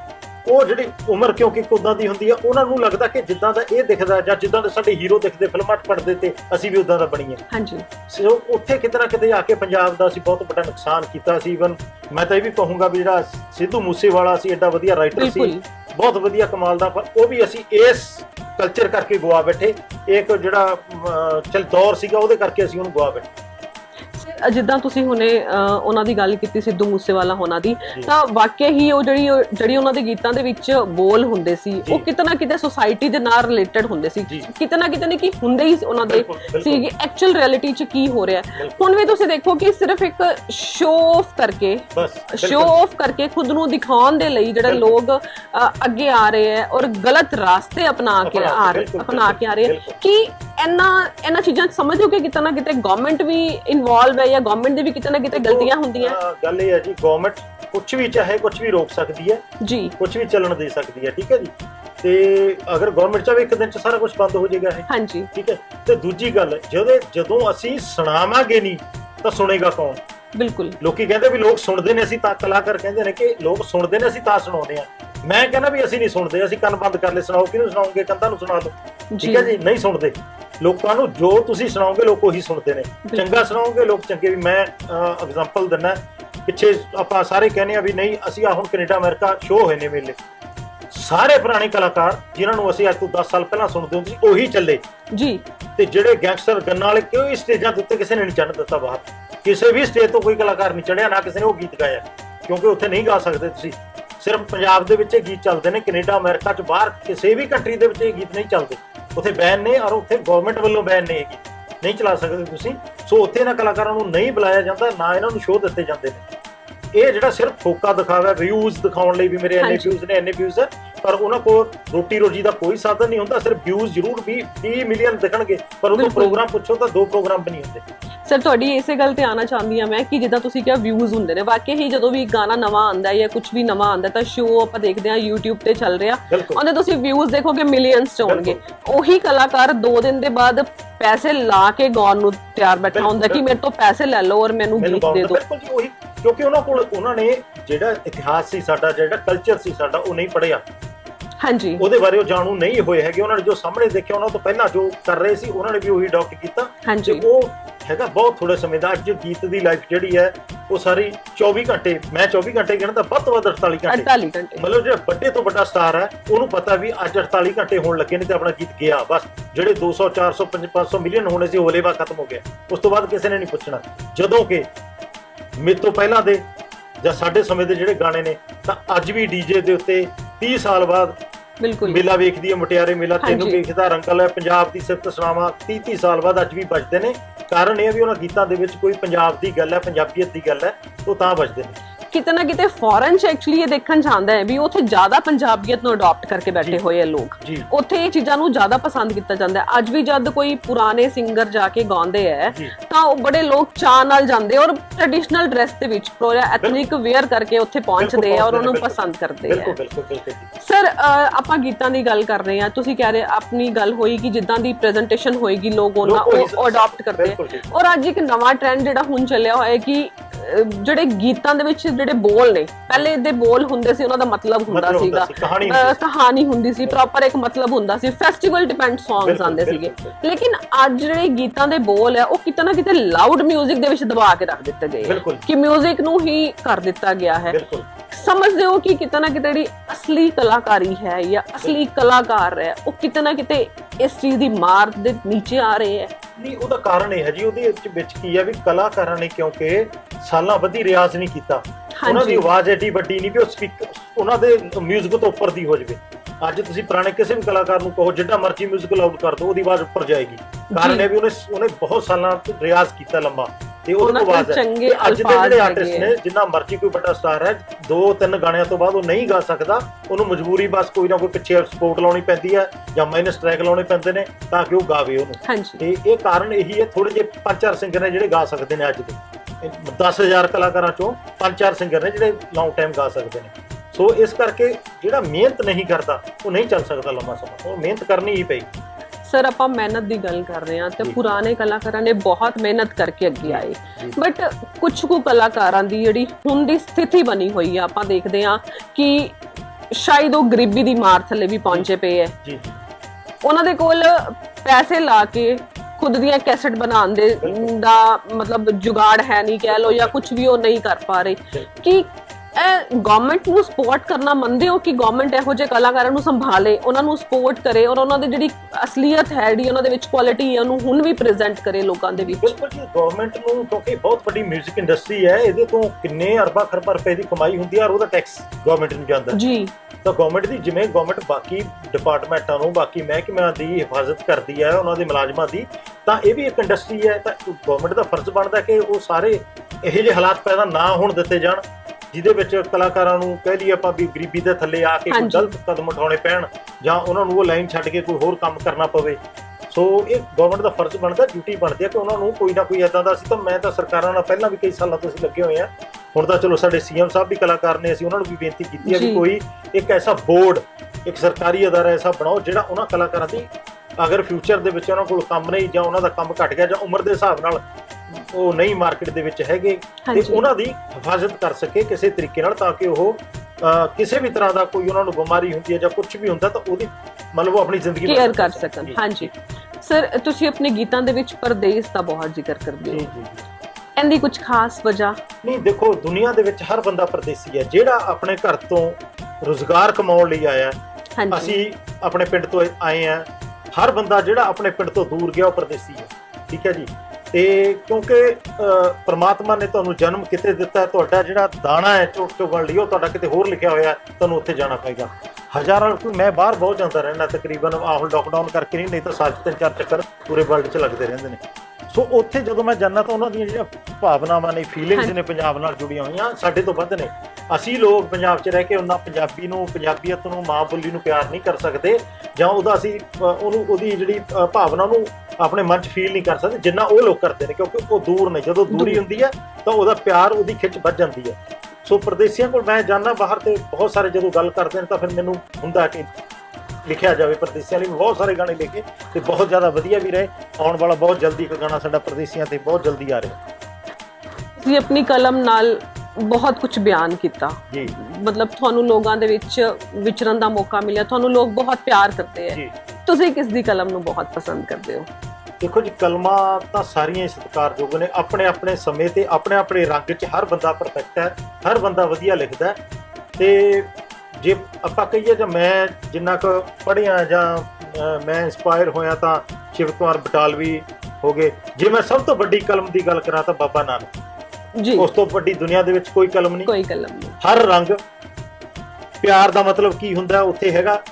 ਉਹ ਜਿਹੜੀ ਉਮਰ ਕਿਉਂਕਿ ਉਦਾਂ ਦੀ ਹੁੰਦੀ ਆ ਉਹਨਾਂ ਨੂੰ ਲੱਗਦਾ ਕਿ ਜਿੱਦਾਂ ਦਾ ਇਹ ਦਿਖਦਾ ਜਾਂ ਜਿੱਦਾਂ ਦੇ ਸਾਡੇ ਹੀਰੋ ਦਿਖਦੇ ਫਿਲਮਾਂ 'ਚ ਪੜਦੇ ਤੇ ਅਸੀਂ ਵੀ ਉਦਾਂ ਦਾ ਬਣੀਏ।
ਹਾਂਜੀ।
ਸੋ ਉੱਥੇ ਕਿਤੇ ਨਾ ਕਿਤੇ ਆ ਕੇ ਪੰਜਾਬ ਦਾ ਅਸੀਂ ਬਹੁਤ ਵੱਡਾ ਨੁਕਸਾਨ ਕੀਤਾ ਸੀ ਇਵਨ ਮੈਂ ਤਾਂ ਇਹ ਵੀ ਕਹੂੰਗਾ ਵੀ ਜਿਹੜਾ ਸਿੱਧੂ ਮੂਸੇਵਾਲਾ ਸੀ ਐਡਾ ਵਧੀਆ ਰਾਈਟਰ ਸੀ ਬਹੁਤ ਵਧੀਆ ਕਮਾਲ ਦਾ ਪਰ ਉਹ ਵੀ ਅਸੀਂ ਇਸ ਕਲਚਰ ਕਰਕੇ ਗਵਾ ਬੈਠੇ। ਇੱਕ ਜਿਹੜਾ ਚਲ ਦੌਰ ਸੀਗਾ ਉਹਦੇ ਕਰਕੇ ਅਸੀਂ ਉਹਨੂੰ ਗਵਾ ਬੈਠੇ।
ਜਿੱਦਾਂ ਤੁਸੀਂ ਹੁਣੇ ਉਹਨਾਂ ਦੀ ਗੱਲ ਕੀਤੀ ਸਿੱਧੂ ਮੂਸੇਵਾਲਾ ਹੋਣਾ ਦੀ। ਤਾਂ ਵਾਕਿਆ ਹੀ ਉਹ ਜਿਹੜੀ ਜਿਹੜੀ ਉਹਨਾਂ ਦੇ ਗੀਤਾਂ ਦੇ ਵਿੱਚ ਬੋਲ ਹੁੰਦੇ ਸੀ। ਉਹ ਕਿਤੇ ਨਾ ਕਿਤੇ ਸੋਸਾਇਟੀ ਦੇ ਨਾਲ ਰਿਲੇਟਡ ਹੁੰਦੇ ਸੀ। ਕਿਤੇ ਨਾ ਕਿਤੇ ਨਹੀਂ ਕਿ ਹੁੰਦੇ ਹੀ ਉਹਨਾਂ ਦੇ। ਸੀ ਕਿ ਐਕਚੁਅਲ ਰਿਐਲਿਟੀ 'ਚ ਕੀ ਹੋ ਰਿਹਾ। ਹੁਣ ਵੀ ਤੁਸੀਂ ਦੇਖੋ ਕਿ ਸਿਰਫ ਇੱਕ ਸ਼ੋਅ ਆਫ ਕਰਕੇ ਸ਼ੋਅ ਆਫ ਕਰਕੇ ਖੁਦ ਨੂੰ ਦਿਖਾਉਣ ਦੇ ਲਈ ਜਿਹੜੇ। ਲੋਕ ਅੱਗੇ ਆ ਰਹੇ ਹੈ ਔਰ ਗਲਤ ਰਾਸਤੇ ਅਪਣਾ ਕੇ ਆ ਰਹੇ ਅਪਣਾ ਕੇ ਆ ਰਹੇ। ਕਿ ਇਹਨਾਂ ਇਹਨਾਂ ਚੀਜ਼ਾਂ ਹੋ ਕਿ ਕਿਤੇ ਨਾ ਕਿਤੇ ਗਵਰਨਮੈਂਟ ਵੀ ਇਨਵੋਲਵ ਹੈ ਜਾਂ ਗਵਰਨਮੈਂਟ ਦੇ ਵੀ ਕਿਤੇ ਨਾ ਕਿਤੇ ਗਲਤੀਆਂ ਹੁੰਦੀਆਂ।
ਅਹ, ਗੱਲ ਇਹ ਹੈ ਜੀ ਗਵਰਨਮੈਂਟ ਕੁਝ ਵੀ ਚਾਹੇ ਕੁਝ ਵੀ ਰੋਕ ਸਕਦੀ ਹੈ
ਜੀ।
ਕੁਝ ਵੀ ਚੱਲਣ ਦੇ ਸਕਦੀ ਹੈ ਠੀਕ ਹੈ ਜੀ? ਤੇ ਅਗਰ ਗਵਰਨਮੈਂਟ ਚਾਹੇ ਇੱਕ ਦਿਨ ਚ ਸਾਰਾ ਕੁਝ ਬੰਦ ਹੋ ਜਾਏਗਾ ਇਹ
ਹਾਂਜੀ।
ਠੀਕ ਹੈ? ਤੇ ਦੂਜੀ ਗੱਲ ਜਦੋਂ ਜਦੋਂ ਅਸੀਂ ਸੁਣਾਵਾਂਗੇ ਨਹੀਂ ਤਾਂ ਸੁਣੇਗਾ ਕੌਣ?
ਬਿਲਕੁਲ।
ਲੋਕੀ ਕਹਿੰਦੇ ਵੀ ਲੋਕ ਸੁਣਦੇ ਨੇ ਅਸੀਂ ਤਾਂ ਕਲਾਕਾਰ ਕਹਿੰਦੇ ਨੇ ਕਿ ਲੋਕ ਸੁਣਦੇ ਨੇ ਅਸੀਂ ਤਾਂ ਸੁਣਾਉਂਦੇ ਆ ਮੈਂ ਕਹਿੰਦਾ ਵੀ ਅਸੀਂ ਨਹੀਂ ਸੁਣਦੇ ਅਸੀਂ ਕੰਨ ਬੰਦ ਕਰ ਲੈ ਸੁਣਾਓ ਕਿਹਨੂੰ ਸੁਣਾਓਗੇ? ਕੰਧਾਂ ਨੂੰ ਸੁਣਾ ਲਓ ਠੀਕ ਹੈ ਜੀ? ਨਹੀਂ ਸੁਣਦੇ। ਲੋਕਾਂ ਨੂੰ ਜੋ ਤੁਸੀਂ ਸੁਣਾਓਗੇ ਲੋਕ ਉਹੀ ਸੁਣਦੇ ਨੇ। ਚੰਗਾ ਸੁਣਾਓਗੇ ਲੋਕ ਚੰਗੇ ਵੀ ਮੈਂ ਐਗਜ਼ਾਮਪਲ ਦਿੰਨਾ ਪਿੱਛੇ ਆਪਾਂ ਸਾਰੇ ਕਹਿੰਦੇ ਆ ਵੀ ਨਹੀਂ ਅਸੀਂ ਆ ਹੁਣ ਕੈਨੇਡਾ ਅਮਰੀਕਾ ਸ਼ੋਅ ਹੋਏ ਨੇ ਮੇਲੇ। ਸਾਰੇ ਪੁਰਾਣੇ ਕਲਾਕਾਰ ਜਿਨ੍ਹਾਂ ਨੂੰ ਅਸੀਂ ਅੱਜ ਤੋਂ 10 ਸਾਲ ਪਹਿਲਾਂ ਸੁਣਦੇ ਹੁੰਦੇ ਸੀ ਉਹੀ ਚੱਲੇ।
ਜੀ।
ਤੇ ਜਿਹੜੇ ਗੈਂਗਸਟਰ ਗੰਨਾਂ ਵਾਲੇ ਕੋਈ ਸਟੇਜਾਂ ਦੇ ਉੱਤੇ ਕਿਸੇ ਨੇ ਨਹੀਂ ਚੜ੍ਹਨ ਦਿੱਤਾ ਬਾਹਰ? ਕਿਸੇ ਵੀ ਸਟੇਜ ਤੋਂ ਕੋਈ ਕਲਾਕਾਰ ਨਹੀਂ ਚੜਿਆ ਨਾ ਕਿਸੇ ਨੇ ਉਹ ਗੀਤ ਗਾਇਆ। ਕਿਉਂਕਿ ਉੱਥੇ ਨਹੀਂ ਗਾ ਸਕਦੇ ਤੁਸੀਂ। ਸਿਰਫ ਪੰਜਾਬ ਦੇ ਵਿੱਚ ਇਹ ਗੀਤ ਚੱਲਦੇ ਨੇ ਕੈਨੇਡਾ ਅਮਰੀਕਾ ਚ ਬਾਹਰ ਕਿਸੇ ਵੀ ਕੰਟਰੀ ਦੇ ਵਿੱਚ ਇਹ ਗੀਤ ਨਹੀਂ ਚੱਲਦੇ। ਉੱਥੇ ਬੈਨ ਨੇ ਔਰ ਉੱਥੇ ਗਵਰਨਮੈਂਟ ਵੱਲੋਂ ਬੈਨ ਨੇ ਇਹ ਗੀਤ ਨਹੀਂ ਚਲਾ ਸਕਦੇ ਤੁਸੀਂ। ਸੋ ਉੱਥੇ ਇਹਨਾਂ ਕਲਾਕਾਰਾਂ ਨੂੰ ਨਹੀਂ ਬੁਲਾਇਆ ਜਾਂਦਾ ਨਾ ਇਹਨਾਂ ਨੂੰ ਸ਼ੋਅ ਦਿੱਤੇ ਜਾਂਦੇ ਨੇ। ਇਹ ਜਿਹੜਾ ਸਿਰਫ ਫੋਕਾ ਦਿਖਾਵਾ ਵਿਊਜ਼ ਦਿਖਾਉਣ ਲਈ ਵੀ ਮੇਰੇ
ਹਾਂਜੀ।
ਵਿਊਜ਼ ਨੇ ਇੰਨੇ ਵਿਊਜ਼ ਹੈ। ਪਰ ਉਹਨਾਂ ਕੋਲ ਰੋਟੀ ਰੋਜੀ ਦਾ ਕੋਈ ਸਾਧਨ ਨਹੀਂ ਹੁੰਦਾ ਸਿਰਫ ਵਿਊਜ਼ ਜ਼ਰੂਰ ਵੀ 20 ਮਿਲੀਅਨ ਦਿਖਣਗੇ ਪਰ ਉਹ
ਬਿਲਕੁਲ।
ਪ੍ਰੋਗਰਾਮ ਪੁੱਛੋ ਤਾਂ ਦੋ ਪ੍ਰੋਗਰਾਮ ਨਹੀਂ ਹੁੰਦੇ।
ਸਰ ਤੁਹਾਡੀ ਇਸੇ ਗੱਲ ਤੇ ਆਣਾ ਚਾਹੁੰਦੀ ਆ ਮੈਂ ਕਿ ਜਿੱਦਾਂ ਤੁਸੀਂ ਕਿਹਾ ਵਿਊਜ਼ ਹੁੰਦੇ ਨੇ ਵਾਕਈ ਹੀ ਜਦੋਂ ਵੀ ਗਾਣਾ ਨਵਾਂ ਆਉਂਦਾ ਹੈ ਜਾਂ ਕੁਝ ਵੀ ਨਵਾਂ ਆਉਂਦਾ ਤਾਂ ਸ਼ੋਅ ਆਪਾਂ ਦੇਖਦੇ ਹਾਂ YouTube ਤੇ ਚੱਲ ਰਿਹਾ। ਉਹਦੇ ਤੁਸੀਂ ਵਿਊਜ਼ ਦੇਖੋਗੇ ਮਿਲੀਅਨਸ ਚ ਹੋਣਗੇ। ਉਹੀ ਕਲਾਕਾਰ 2 ਦਿਨ ਦੇ ਬਾਅਦ ਪੈਸੇ ਲਾ ਕੇ ਗਾਉਣ ਨੂੰ ਤਿਆਰ ਬੈਠਾ ਹੁੰਦਾ ਕਿ ਮੇਰੇ ਤੋਂ ਪੈਸੇ ਲੈ ਲਓ ਔਰ ਮੈਨੂੰ ਗੀਤ ਦੇ ਦਿਓ।
ਬਿਲਕੁਲ ਜੀ ਉਹੀ। ਕਿਉਂਕਿ ਉਹਨਾਂ ਕੋਲ ਉਹਨਾਂ ਨੇ ਜਿਹੜਾ ਇਤਿਹਾਸ ਸੀ ਸਾਡਾ ਜਿਹੜਾ ਕਲਚਰ ਸੀ ਸਾਡਾ ਉਹ ਨਹੀਂ ਪੜਿਆ
ਹਾਂਜੀ।
ਉਹਦੇ ਬਾਰੇ ਉਹ ਜਾਣੂ ਨਹੀਂ ਹੋਏ ਹੈਗੇ। ਉਹਨਾਂ ਨੇ ਜੋ ਸਾਹਮਣੇ ਦੇਖਿਆ ਉਹਨਾਂ ਤੋਂ ਪਹਿਲਾਂ ਜੋ ਕਰ ਰਹੇ ਸੀ ਉਹਨਾਂ ਨੇ ਵੀ ਉਹੀ ਅਡਾਪਟ ਕੀਤਾ। ਤੇ
ਹਾਂਜੀ
ਉਹ ਹੈਗਾ ਬਹੁਤ ਥੋੜੇ ਸਮੇਂ ਦਾ। ਅੱਜ ਗੀਤ ਦੀ ਲਾਈਫ ਜਿਹੜੀ ਹੈ ਉਹ ਸਾਰੀ 24 ਘੰਟੇ ਮੈਂ 24 ਘੰਟੇ ਗਿਣਦਾ ਵੱਧ ਤੋਂ ਵੱਧ 48 ਘੰਟੇ।
48 ਘੰਟੇ।
ਮਤਲਬ ਜਿਹੜਾ ਵੱਡੇ ਤੋਂ ਵੱਡਾ ਸਟਾਰ ਹੈ ਉਹਨੂੰ ਪਤਾ ਵੀ ਅੱਜ 48 ਘੰਟੇ ਹੋਣ ਲੱਗੇ ਨੇ ਤੇ ਆਪਣਾ ਗੀਤ ਗਿਆ। ਬਸ ਜਿਹੜੇ 200 400 500 ਮਿਲੀਅਨ ਹੋਣੇ ਸੀ ਉਹ ਹਲੇ ਬਾਅਦ ਖਤਮ ਹੋ ਗਿਆ। ਉਸ ਤੋਂ ਬਾਅਦ ਕਿਸੇ ਨੇ ਨਹੀਂ ਪੁੱਛਣਾ। ਜਦੋਂ ਕਿ ਮੇਰੇ ਤੋਂ ਪਹਿਲਾਂ ਦੇ ਜਾਂ ਸਾਡੇ ਸਮੇਂ ਦੇ ਜਿਹੜੇ ਗਾਣੇ ਨੇ ਤਾਂ ਅੱਜ ਵੀ ਡੀਜੇ ਦੇ ਉੱਤੇ 30 ਸਾਲ ਬਾਅਦ
ਬਿਲਕੁਲ
ਮੇਲਾ ਵੇਖਦੀ ਹੈ ਮੁਟਿਆਰੇ ਮੇਲਾ ਤੈਨੂੰ। ਵੇਖਦਾ ਰੰਗਲ ਹੈ ਪੰਜਾਬ ਦੀ ਸਿਫਤ ਸੁਣਾਵਾਂ 30 30 ਸਾਲ ਬਾਅਦ ਅੱਜ ਵੀ ਵੱਜਦੇ ਨੇ। ਕਾਰਨ ਇਹ ਵੀ ਉਹਨਾਂ ਗੀਤਾਂ ਦੇ ਵਿੱਚ ਕੋਈ ਪੰਜਾਬ ਦੀ ਗੱਲ ਹੈ ਪੰਜਾਬੀਅਤ ਦੀ ਗੱਲ ਹੈ ਉਹ ਤਾਂ ਵੱਜਦੇ ਨੇ।
ਕਿਤੇ ਨਾ ਕਿਤੇ ਫੋਰਨ ਚ ਐਕਚੁਅਲੀ ਇਹ ਦੇਖਣ ਚਾਹੁੰਦਾ ਹੈ ਵੀ ਉੱਥੇ ਜ਼ਿਆਦਾ ਪੰਜਾਬੀਅਤ ਨੂੰ ਅਡਾਪਟ ਕਰਕੇ ਬੈਠੇ। ਹੋਏ ਆ ਲੋਕ। ਉੱਥੇ ਇਹ ਚੀਜ਼ਾਂ ਨੂੰ ਜ਼ਿਆਦਾ ਪਸੰਦ ਕੀਤਾ ਜਾਂਦਾ ਹੈ। ਅੱਜ ਵੀ ਜਦ ਕੋਈ ਪੁਰਾਣੇ ਸਿੰਗਰ ਜਾ ਕੇ ਗਾਉਂਦੇ
ਜੀ।
ਤਾਂ ਉਹ ਬੜੇ ਲੋਕ ਚਾਹ ਨਾਲ ਜਾਂਦੇ ਔਰ ਟ੍ਰੈਡੀਸ਼ਨਲ ਡਰੈਸ ਦੇ ਵਿੱਚ ਪੂਰਾ ਐਥਨਿਕ ਵੇਅਰ ਕਰਕੇ ਉੱਥੇ ਪਹੁੰਚਦੇ ਆ ਔਰ ਉਹਨੂੰ। ਪਸੰਦ ਕਰਦੇ ਆ। ਸਰ ਆਪਾਂ ਗੀਤਾਂ ਦੀ ਗੱਲ ਕਰ ਰਹੇ ਹਾਂ। ਤੁਸੀਂ ਕਹਿ ਰਹੇ ਆਪਣੀ ਗੱਲ ਹੋਈ ਕਿ ਜਿੱਦਾਂ ਦੀ ਪ੍ਰੈਜੈਂਟੇਸ਼ਨ ਹੋਏਗੀ ਲੋਕ ਉਹਨਾਂ
ਉਹੀ
ਅਡਾਪਟ ਕਰਦੇ ਆ। ਔਰ ਅੱਜ ਇੱਕ ਨਵਾਂ ਟ੍ਰੈਂਡ ਜਿਹੜਾ ਹੁਣ ਚੱਲਿਆ ਹੋਇਆ ਹੈ ਕਿ ਜਿਹੜੇ ਗੀਤਾਂ ਦੇ ਵਿੱਚ ਜਿਹੜੇ ਬੋਲ ਨੇ ਪਹਿਲੇ ਦੇ ਬੋਲ ਹੁੰਦੇ ਸੀ ਉਹਨਾਂ ਦਾ ਮਤਲਬ ਹੁੰਦਾ
ਮਤਲਬ ਹੁੰਦਾ
ਸੀਗਾ
ਸੀ ਕਹਾਣੀ
ਅਹ,
ਹੁੰਦੀ ਸੀ।
ਕਹਾਣੀ ਹੁੰਦੀ ਸੀ ਪ੍ਰੋਪਰ ਇੱਕ ਮਤਲਬ ਹੁੰਦਾ ਸੀ ਫੈਸਟੀਵਲ ਡਿਪੈਂਡ ਸੌਂਗਸ
ਬਿਲਕੁਲ,
ਆਉਂਦੇ ਸੀਗੇ
ਬਿਲਕੁਲ,
ਲੇਕਿਨ ਅੱਜ ਜਿਹੜੇ ਗੀਤਾਂ ਦੇ ਬੋਲ ਹੈ ਉਹ ਕਿਤੇ ਨਾ ਕਿਤੇ ਲਾਊਡ 뮤직 ਦੇ ਵਿੱਚ ਦਬਾ ਕੇ ਰੱਖ ਦਿੱਤੇ ਗਏ ਹੈ
ਬਿਲਕੁਲ।
ਕਿ 뮤직 ਨੂੰ ਹੀ ਕਰ ਦਿੱਤਾ ਗਿਆ ਹੈ
ਬਿਲਕੁਲ
ਸਮਝਦੇ ਹੋ ਕਿ ਕਿਤੇ ਨਾ ਕਿਤੇ ਜਿਹੜੀ ਅਸਲੀ ਕਲਾਕਾਰੀ ਹੈ ਜਾਂ ਅਸਲੀ ਕਲਾਕਾਰ ਹੈ ਉਹ ਕਿਤੇ ਨਾ ਕਿਤੇ ਇਸ ਚੀਜ਼ ਦੀ ਮਾਰ ਦੇ ਨੀਚੇ ਆ ਰਹੇ ਹੈ
ਨਹੀਂ ਉਹਦਾ ਕਾਰਨ ਇਹ ਹੈ ਜੀ ਉਹਦੇ ਵਿੱਚ- ਵਿੱਚ ਕੀ ਹੈ ਵੀ ਕਲਾਕਾਰਾਂ ਨੇ ਕਿਉਂਕਿ ਸਾਲਾਂ ਬੱਧੀ ਰਿਆਜ਼ ਨਹੀਂ ਕੀਤਾ ਉਹਨਾਂ ਦੀ
ਹਾਂਜੀ।
ਆਵਾਜ਼ ਐਡੀ ਵੱਡੀ ਨਹੀਂ ਵੀ ਉਹ ਸਪੀਕਰ ਉਹਨਾਂ ਦੇ 뮤직 ਤੋਂ ਉੱਪਰ ਦੀ ਹੋ ਜਾਵੇ ਅੱਜ ਤੁਸੀਂ ਪੁਰਾਣੇ ਕਿਸੇ ਵੀ ਕਲਾਕਾਰ ਨੂੰ ਕਹੋ ਜਿੱਡਾ ਮਰਜ਼ੀ 뮤직 ਲਾਊਡ ਕਰ ਦਿਓ ਉਹਦੀ ਆਵਾਜ਼ ਉੱਪਰ ਜਾਏਗੀ ਕਾਰਨ
ਜੀ।
ਇਹ ਵੀ ਉਹਨੇ ਉਹਨੇ ਬਹੁਤ ਸਾਲਾਂ ਤੋਂ ਰਿਆਜ਼ ਕੀਤਾ ਲੰਮਾ ਤੇ ਉਹਦੇ ਆਵਾਜ਼ ਹੈ
ਚੰਗੇ
ਤੇ ਅੱਜ ਦੇ ਜਿਹੜੇ ਆਰਟਿਸਟ ਨੇ ਜਿੰਨਾ ਮਰਜ਼ੀ ਕੋਈ ਵੱਡਾ ਸਟਾਰ ਹੈ ਦੋ ਤਿੰਨ ਗਾਣਿਆਂ ਤੋਂ ਬਾਅਦ ਉਹ ਨਹੀਂ ਗਾ ਸਕਦਾ ਉਹਨੂੰ ਮਜਬੂਰੀ ਬਸ ਕੋਈ ਨਾ ਕੋਈ ਪਿੱਛੇ ਸਪੋਰਟ ਲਾਉਣੀ ਪੈਂਦੀ ਹੈ ਜਾਂ ਮਾਈਨਸ ਟਰੈਕ ਲਾਉਣੇ ਪੈਂਦੇ ਨੇ ਤਾਂ ਕਿ ਉਹ ਗਾਵੇ ਉਹਨੂੰ। ਤੇ ਇਹ ਕਾਰਨ ਇਹੀ ਹੈ ਥੋੜੇ ਜਿਹੇ ਪੰਜ ਚਾਰ ਸਿੰਗਰ ਨੇ ਜਿਹੜੇ ਗਾ ਸਕਦੇ ਨੇ ਅੱਜ ਦੇ। 10000 ਕਲਾਕਾਰਾਂ ਚੋਂ ਪੰਜ ਚਾਰ ਸਿੰਗਰ ਨੇ ਜਿਹੜੇ ਲੌਂਗ ਟਾਈਮ ਗਾ ਸਕਦੇ ਨੇ। ਸੋ ਇਸ ਕਰਕੇ ਜਿਹੜਾ ਮਿਹਨਤ ਨਹੀਂ ਕਰਦਾ ਉਹ ਨਹੀਂ ਚੱਲ ਸਕਦਾ ਲੰਮਾ ਸਮਾਂ। ਉਹ ਮਿਹਨਤ ਕਰਨੀ ਹੀ ਪਏਗੀ
ਸਰ ਆਪਾਂ ਮਿਹਨਤ ਦੀ ਗੱਲ ਕਰ ਰਹੇ ਹਾਂ ਤੇ। ਪੁਰਾਣੇ ਕਲਾਕਾਰਾਂ ਨੇ ਬਹੁਤ ਮਿਹਨਤ ਕਰਕੇ ਅੱਗੇ ਆਏ। ਬਟ ਕੁਝ ਕੁ ਕਲਾਕਾਰਾਂ ਦੀ ਜਿਹੜੀ ਹੁਣ ਦੀ ਸਥਿਤੀ ਬਣੀ ਹੋਈ ਆ ਆਪਾਂ ਦੇਖਦੇ ਹਾਂ ਕਿ ਸ਼ਾਇਦ ਉਹ ਗਰੀਬੀ ਦੀ ਮਾਰ ਥੱਲੇ ਵੀ ਪਹੁੰਚੇ ਪਏ ਐ
ਜੀ
ਉਹਨਾਂ ਦੇ ਕੋਲ ਪੈਸੇ ਲਾ ਕੇ ਖੁਦ ਦੀਆਂ ਕੈਸਟ ਬਣਾਉਣ ਦੇ। ਦਾ ਮਤਲਬ ਜੁਗਾੜ ਹੈ ਨਹੀਂ ਕਹਿ ਲੋ ਜਾਂ ਕੁਝ ਵੀ ਉਹ ਨਹੀਂ ਕਰ ਪਾ ਰਹੇ। ਕਿ ਇਹ ਗਵਰਨਮੈਂਟ ਨੂੰ ਸਪੋਰਟ ਕਰਨਾ ਮੰਨਦੇ ਹੋ ਕਿ ਗਵਰਨਮੈਂਟ ਇਹੋ ਜਿਹੇ ਕਲਾਕਾਰਾਂ ਨੂੰ ਸੰਭਾਲੇ ਉਹਨਾਂ ਨੂੰ ਸਪੋਰਟ ਕਰੇ ਔਰ ਉਹਨਾਂ ਦੀ ਜਿਹੜੀ ਅਸਲੀਅਤ ਹੈ ਜਿਹੜੀ ਉਹਨਾਂ ਦੇ ਵਿੱਚ ਕੁਆਲਿਟੀ ਹੈ ਉਹਨੂੰ ਹੁਣ ਵੀ ਪ੍ਰੈਜ਼ੈਂਟ ਕਰੇ ਲੋਕਾਂ ਦੇ ਵਿੱਚ?
ਬਿਲਕੁਲ ਜੀ ਗਵਰਨਮੈਂਟ ਨੂੰ ਕਿਉਂਕਿ ਬਹੁਤ ਵੱਡੀ 뮤직 ਇੰਡਸਟਰੀ ਹੈ ਇਹਦੇ ਤੋਂ ਕਿੰਨੇ ਅਰਬਾਂ ਖਰਬਾਂ ਰੁਪਏ ਦੀ ਕਮਾਈ ਹੁੰਦੀ ਹੈ ਔਰ ਉਹਦਾ ਟੈਕਸ ਗਵਰਨਮੈਂਟ ਨੂੰ ਜਾਂਦਾ ਹੈ।
ਜੀ।
ਤਾਂ ਗਵਰਨਮੈਂਟ ਦੀ ਜਿਵੇਂ ਗਵਰਨਮੈਂਟ ਬਾਕੀ ਡਿਪਾਰਟਮੈਂਟਾਂ ਨੂੰ ਬਾਕੀ ਮਹਿਕਮਿਆਂ ਦੀ ਹਿਫਾਜ਼ਤ ਕਰਦੀ ਹੈ ਉਹਨਾਂ ਦੇ ਮੁਲਾਜ਼ਮਾਂ ਦੀ ਤਾਂ ਇਹ ਵੀ ਇੱਕ ਇੰਡਸਟਰੀ ਹੈ ਤਾਂ ਗਵਰਨਮੈਂਟ ਦਾ ਫਰਜ਼ ਬਣਦਾ ਕਿ ਉਹ ਸਾਰੇ ਇਹੋ ਜਿਹੇ ਹਾਲਾਤ ਪੈਦਾ ਨਾ ਹੋਣ ਦਿੱਤੇ ਜਾਣ। ਜਿਹਦੇ ਵਿੱਚ ਕਲਾਕਾਰਾਂ ਨੂੰ ਕਹਿ ਲਈਏ ਆਪਾਂ ਵੀ ਗਰੀਬੀ ਦੇ ਥੱਲੇ ਆ ਕੇ ਕੋਈ। ਗਲਤ ਕਦਮ ਉਠਾਉਣੇ ਪੈਣ ਜਾਂ ਉਹਨਾਂ ਨੂੰ ਉਹ ਲਾਈਨ ਛੱਡ ਕੇ ਕੋਈ ਹੋਰ ਕੰਮ ਕਰਨਾ ਪਵੇ ਸੋ ਇਹ ਗਵਰਨਮੈਂਟ ਦਾ ਫਰਜ਼ ਬਣਦਾ ਡਿਊਟੀ ਬਣਦੀ ਹੈ ਕਿ ਉਹਨਾਂ ਨੂੰ ਕੋਈ ਨਾ ਕੋਈ ਇਦਾਂ ਦਾ ਸੀ ਤਾਂ ਮੈਂ ਤਾਂ ਸਰਕਾਰਾਂ ਨਾਲ ਪਹਿਲਾਂ ਵੀ ਕਈ ਸਾਲਾਂ ਤੋਂ ਅਸੀਂ ਲੱਗੇ ਹੋਏ ਆ ਹੁਣ ਤਾਂ ਚਲੋ ਸਾਡੇ ਸੀਐਮ ਸਾਹਿਬ ਵੀ ਕਲਾਕਾਰ ਨੇ ਅਸੀਂ ਉਹਨਾਂ ਨੂੰ ਵੀ ਬੇਨਤੀ ਕੀਤੀ ਹੈ। ਕਿ ਕੋਈ ਇੱਕ ਐਸਾ ਬੋਰਡ ਇੱਕ ਸਰਕਾਰੀ ਅਦਾਰਾ ਐਸਾ ਬਣਾਓ ਜਿਹੜਾ ਉਹਨਾਂ ਕਲਾਕਾਰਾਂ ਦੀ ਅਗਰ ਫਿਊਚਰ ਦੇ ਵਿੱਚ ਉਹਨਾਂ ਕੋਲ ਕੰਮ ਨਹੀਂ ਜਾਂ ਉਹਨਾਂ ਦਾ ਕੰਮ ਘਟ ਗਿਆ ਜਾਂ ਉਮਰ ਦੇ ਹਿਸਾਬ ਨਾਲ ਉਹ ਨਹੀਂ ਮਾਰਕੀਟ ਦੇ ਵਿੱਚ ਹੈਗੇ ਤੇ ਉਹਨਾਂ ਦੀ ਹਿਫਾਜ਼ਤ ਕਰ ਸਕੇ ਕਿਸੇ ਤਰੀਕੇ ਨਾਲ ਤਾਂ ਕਿ ਉਹ ਕਿਸੇ ਵੀ ਤਰ੍ਹਾਂ ਦਾ ਕੋਈ ਉਹਨਾਂ ਨੂੰ ਬਿਮਾਰੀ ਹੁੰਦੀ ਹੈ ਜਾਂ ਕੁਝ ਵੀ ਹੁੰਦਾ ਤਾਂ ਉਹਦੀ ਮਤਲਬ ਉਹ ਆਪਣੀ ਜ਼ਿੰਦਗੀ
ਕੇਅਰ ਕਰ ਸਕਣ। ਹਾਂਜੀ। ਸਰ ਤੁਸੀਂ ਆਪਣੇ ਗੀਤਾਂ ਦੇ ਵਿੱਚ ਪਰਦੇਸ ਦਾ ਬਹੁਤ ਜ਼ਿਕਰ ਕਰਦੇ ਹੋ।
ਜੀ ਜੀ
ਇਹਦੀ ਕੁਝ ਖਾਸ ਵਜ੍ਹਾ?
ਨਹੀਂ ਦੇਖੋ ਦੁਨੀਆ ਦੇ ਵਿੱਚ ਹਰ ਬੰਦਾ ਪਰਦੇਸੀ ਹੈ। ਜਿਹੜਾ ਆਪਣੇ ਘਰ ਤੋਂ ਰੋਜ਼ਗਾਰ ਕਮਾਉਣ ਲਈ ਆਇਆ ਅਸੀਂ ਆਪਣੇ ਪਿੰਡ ਤੋਂ ਆਏ ਆ ਹਰ ਬੰਦਾ ਜਿਹੜਾ ਆਪਣੇ ਪਿੰਡ ਤੋਂ ਦੂਰ ਗਿਆ ਉਹ ਪਰਦੇਸੀ ਹੈ। ਠੀਕ ਹੈ ਜੀ? ਤੇ ਕਿਉਂਕਿ ਅਹ, ਪ੍ਰਮਾਤਮਾ ਨੇ ਤੁਹਾਨੂੰ ਜਨਮ ਕਿਤੇ ਦਿੱਤਾ ਤੁਹਾਡਾ ਜਿਹੜਾ ਦਾਣਾ ਹੈ ਚੁੱਕ ਚੁਗਣ ਲਈ ਉਹ ਤੁਹਾਡਾ ਕਿਤੇ ਹੋਰ ਲਿਖਿਆ ਹੋਇਆ ਤੁਹਾਨੂੰ ਉੱਥੇ ਜਾਣਾ ਪਏਗਾ। ਹਜ਼ਾਰਾਂ ਮੈਂ ਬਾਹਰ ਬਹੁਤ ਜਾਂਦਾ ਰਹਿਣਾ ਤਕਰੀਬਨ ਆਹ ਹੁਣ ਲੋਕਡਾਊਨ ਕਰਕੇ ਨਹੀਂ ਨਹੀਂ ਤਾਂ ਸਾਲ ਤਿੰਨ ਚਾਰ ਚੱਕਰ ਪੂਰੇ ਵਰਲਡ 'ਚ ਲੱਗਦੇ ਰਹਿੰਦੇ ਨੇ। ਸੋ ਉੱਥੇ ਜਦੋਂ ਮੈਂ ਜਾਣਾ ਤਾਂ ਉਹਨਾਂ ਦੀਆਂ ਜਿਹੜੀਆਂ ਭਾਵਨਾਵਾਂ ਨੇ ਫੀਲਿੰਗਸ। ਨੇ ਪੰਜਾਬ ਨਾਲ ਜੁੜੀਆਂ ਹੋਈਆਂ ਸਾਡੇ ਤੋਂ ਵੱਧ ਨੇ ਅਸੀਂ ਲੋਕ ਪੰਜਾਬ 'ਚ ਰਹਿ ਕੇ ਉਹਨਾਂ ਪੰਜਾਬੀ ਨੂੰ ਪੰਜਾਬੀਅਤ ਨੂੰ ਮਾਂ ਬੋਲੀ ਨੂੰ ਪਿਆਰ ਨਹੀਂ ਕਰ ਸਕਦੇ ਜਾਂ ਉਹਦਾ ਅਸੀਂ ਉਹਨੂੰ ਉਹਦੀ ਜਿਹੜੀ ਭਾਵਨਾ ਨੂੰ ਆਪਣੇ ਮਨ 'ਚ ਫੀਲ ਨਹੀਂ ਕਰ ਸਕਦੇ ਜਿੰਨਾ ਉਹ ਲੋਕ ਕਰਦੇ ਨੇ ਕਿਉਂਕਿ ਉਹ ਦੂਰ ਨੇ ਜਦੋਂ ਦੂਰੀ
ਦੂਰ।
ਹੁੰਦੀ ਹੈ ਤਾਂ ਉਹਦਾ ਪਿਆਰ ਉਹਦੀ ਖਿੱਚ ਵੱਧ ਜਾਂਦੀ ਹੈ ਸੋ ਪਰਦੇਸੀਆਂ ਕੋਲ ਮੈਂ ਜਾਣਾ ਬਾਹਰ ਤੇ ਬਹੁਤ ਸਾਰੇ ਜਦੋਂ ਗੱਲ ਕਰਦੇ ਨੇ ਤਾਂ ਫਿਰ ਮੈਨੂੰ ਹੁੰਦਾ ਕਿ ਲਿਖਿਆ ਜਾਵੇ ਪਰਦੇਸੀਆਂ ਲਈ ਬਹੁਤ ਸਾਰੇ ਗਾਣੇ ਲਿਖੇ ਤੇ ਬਹੁਤ ਜ਼ਿਆਦਾ ਵਧੀਆ ਵੀ ਰਹੇ। ਆਉਣ ਵਾਲਾ ਬਹੁਤ ਜਲਦੀ ਇੱਕ ਗਾਣਾ ਸਾਡਾ ਪਰਦੇਸੀਆਂ ਤੇ ਬਹੁਤ ਜਲਦੀ ਆ ਰਿਹਾ।
ਤੁਸੀਂ ਆਪਣੀ ਕਲਮ ਨਾਲ ਬਹੁਤ ਕੁਝ ਬਿਆਨ ਕੀਤਾ।
ਜੀ।
ਮਤਲਬ ਤੁਹਾਨੂੰ ਲੋਕਾਂ ਦੇ ਵਿੱਚ ਵਿਚਰਨ ਦਾ ਮੌਕਾ ਮਿਲਿਆ ਤੁਹਾਨੂੰ ਲੋਕ ਬਹੁਤ ਪਿਆਰ ਕਰਦੇ
ਜੀ।
ਤੁਸੀਂ ਕਿਸ ਦੀ ਕਲਮ ਨੂੰ ਬਹੁਤ ਪਸੰਦ ਕਰਦੇ ਹੋ?
ਦੇਖੋ ਜੀ ਕਲਮਾਂ ਤਾਂ ਸਾਰੀਆਂ ਹੀ ਸਤਿਕਾਰਯੋਗ ਨੇ। ਆਪਣੇ ਆਪਣੇ ਸਮੇਂ ਤੇ ਆਪਣੇ ਆਪਣੇ ਰੰਗ 'ਚ ਹਰ ਬੰਦਾ ਪਰਫੈਕਟ ਹੈ ਹਰ ਬੰਦਾ ਵਧੀਆ ਲਿਖਦਾ ਤੇ ਜੇ ਆਪਾਂ ਕਹੀਏ ਜਾਂ ਮੈਂ ਜਿੰਨਾ ਕੁ ਪੜ੍ਹਿਆ ਜਾਂ ਮੈਂ ਇਨਸਪਾਇਰ ਹੋਇਆ ਤਾਂ ਸ਼ਿਵ ਕੁਮਾਰ ਬਟਾਲਵੀ ਹੋ ਗਏ। ਜੇ ਮੈਂ ਸਭ ਤੋਂ ਵੱਡੀ ਕਲਮ ਦੀ ਗੱਲ ਕਰਾਂ ਤਾਂ ਬਾਬਾ ਨਾਨਕ।
ਜੀ।
ਉਸ ਤੋਂ ਵੱਡੀ ਦੁਨੀਆ ਦੇ ਵਿੱਚ ਕੋਈ ਕਲਮ ਨਹੀਂ।
ਕੋਈ ਕਲਮ ਨਹੀਂ।
ਹਰ ਰੰਗ। ਪਿਆਰ ਦਾ ਮਤਲਬ ਕੀ ਹੁੰਦਾ ਉੱਥੇ ਹੈਗਾ।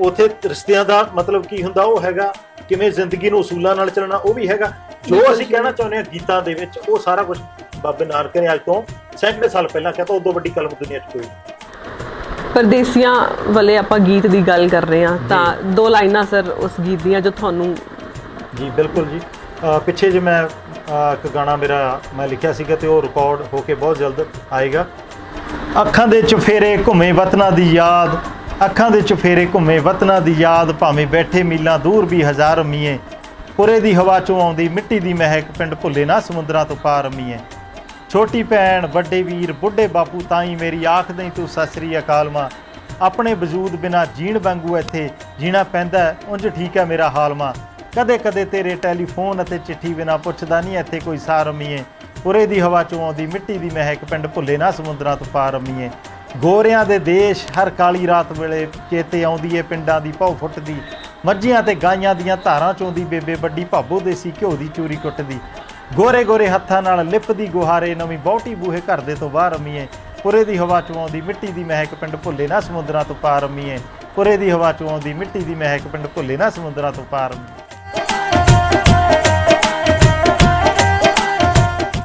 ਉੱਥੇ ਰਿਸ਼ਤਿਆਂ ਦਾ ਮਤਲਬ ਕੀ ਹੁੰਦਾ ਉਹ ਹੈਗਾ। ਕਿਵੇਂ ਜ਼ਿੰਦਗੀ ਨੂੰ ਉਸੂਲਾਂ ਨਾਲ ਚੱਲਣਾ ਉਹ ਵੀ ਹੈਗਾ। ਜੋ ਅਸੀਂ। ਕਹਿਣਾ ਚਾਹੁੰਦੇ ਹਾਂ ਗੀਤਾਂ ਦੇ ਵਿੱਚ ਉਹ ਸਾਰਾ ਕੁਝ ਬਾਬੇ ਨਾਨਕ ਨੇ ਅੱਜ ਤੋਂ ਸੈਂਕੜੇ ਸਾਲ ਪਹਿਲਾਂ ਕਿਹਾ ਤਾਂ ਉਦੋਂ ਵੱਡੀ ਕਲਮ ਦੁਨੀਆ 'ਚ ਕੋਈ ਨਹੀਂ।
ਪਰਦੇਸੀਆਂ ਵਾਲੇ ਆਪਾਂ ਗੀਤ ਦੀ ਗੱਲ ਕਰ ਰਹੇ ਹਾਂ ਤਾਂ ਦੋ ਲਾਈਨਾਂ ਸਰ ਉਸ ਗੀਤ ਦੀਆਂ ਜੋ ਤੁਹਾਨੂੰ
ਜੀ ਬਿਲਕੁਲ ਜੀ। ਪਿੱਛੇ ਜੇ ਮੈਂ ਇੱਕ ਗਾਣਾ ਮੇਰਾ ਮੈਂ ਲਿਖਿਆ ਸੀਗਾ ਤੇ ਉਹ ਰਿਕਾਰਡ ਹੋ ਕੇ ਬਹੁਤ ਜਲਦ ਆਏਗਾ। ਅੱਖਾਂ ਦੇ ਚੁਫੇਰੇ ਘੁੰਮੇ ਵਤਨਾਂ ਦੀ ਯਾਦ ਅੱਖਾਂ ਦੇ ਚੁਫੇਰੇ ਘੁੰਮੇ ਵਤਨਾਂ ਦੀ ਯਾਦ ਭਾਵੇਂ ਬੈਠੇ ਮੀਲਾਂ ਦੂਰ ਵੀ ਹਜ਼ਾਰ ਮੀਏ ਪੁਰੇ ਦੀ ਹਵਾ ਚੋਂ ਆਉਂਦੀ ਮਿੱਟੀ ਦੀ ਮਹਿਕ ਪਿੰਡ ਭੁੱਲੇ ਨਾ ਸਮੁੰਦਰਾਂ ਤੋਂ ਪਾਰ ਮੀਏ ਛੋਟੀ ਭੈਣ ਵੱਡੇ ਵੀਰ ਬੁੱਢੇ ਬਾਪੂ ਤਾਈ ਮੇਰੀ ਆਖ ਦੇਈ ਤੂੰ ਸਸਰੀ ਅਕਾਲ ਮਾਂ। ਆਪਣੇ ਵਜੂਦ ਬਿਨਾ ਜੀਣ ਵਾਂਗੂ ਇੱਥੇ ਜੀਣਾ ਪੈਂਦਾ ਹੈ, ਉਂਝ ਠੀਕ ਹੈ ਮੇਰਾ ਹਾਲ ਮਾਂ। ਕਦੇ ਕਦੇ ਤੇਰੇ ਟੈਲੀਫੋਨ ਅਤੇ ਚਿੱਠੀ ਬਿਨਾ ਪੁੱਛਦਾ ਨਹੀਂ ਇੱਥੇ ਕੋਈ ਸਾਰਮੀਏ ਪੁਰੇ ਦੀ ਹਵਾ ਚੋਂ ਆਉਂਦੀ ਮਿੱਟੀ ਦੀ ਮਹਿਕ ਪਿੰਡ ਭੁੱਲੇ ਨਾ ਸਮੁੰਦਰਾਂ ਤੋਂ ਪਾਰ ਮੀਏ। ਗੋਰਿਆਂ ਦੇ ਦੇਸ਼ ਹਰ ਕਾਲੀ ਰਾਤ ਵੇਲੇ ਚੇਤੇ ਆਉਂਦੀ ਏ ਪਿੰਡਾਂ ਦੀ ਭੌ ਫੁੱਟਦੀ। ਮੱਝੀਆਂ ਤੇ ਗਾਈਆਂ ਦੀਆਂ ਧਾਰਾਂ ਚੋਂਦੀ ਬੇਬੇ ਵੱਡੀ ਭਾਬੋ ਦੇਸੀ ਘਿਓ ਦੀ ਚੂਰੀ ਕੁੱਟਦੀ। ਗੋਰੇ ਗੋਰੇ ਹੱਥਾਂ ਨਾਲ ਲਿਪਦੀ ਗੁਹਾਰੇ ਨਵੀਂ ਬਹੁਟੀ ਬੂਹੇ ਘਰ ਦੇ ਤੋਂ ਬਾਹਰ ਅਮੀਏ ਪੁਰੇ ਦੀ ਹਵਾ ਚੋਂ ਆਉਂਦੀ ਮਿੱਟੀ ਦੀ ਮਹਿਕ ਪਿੰਡ ਭੁੱਲੇ ਨਾ ਸਮੁੰਦਰਾਂ ਤੋਂ ਪਾਰ ਅਮੀਏ ਪੁਰੇ ਦੀ ਹਵਾ ਚੋਂ ਆਉਂਦੀ ਮਿੱਟੀ ਦੀ ਮਹਿਕ ਪਿੰਡ ਭੁੱਲੇ ਨਾ ਸਮੁੰਦਰਾਂ ਤੋਂ ਪਾਰ ਅਮੀਏ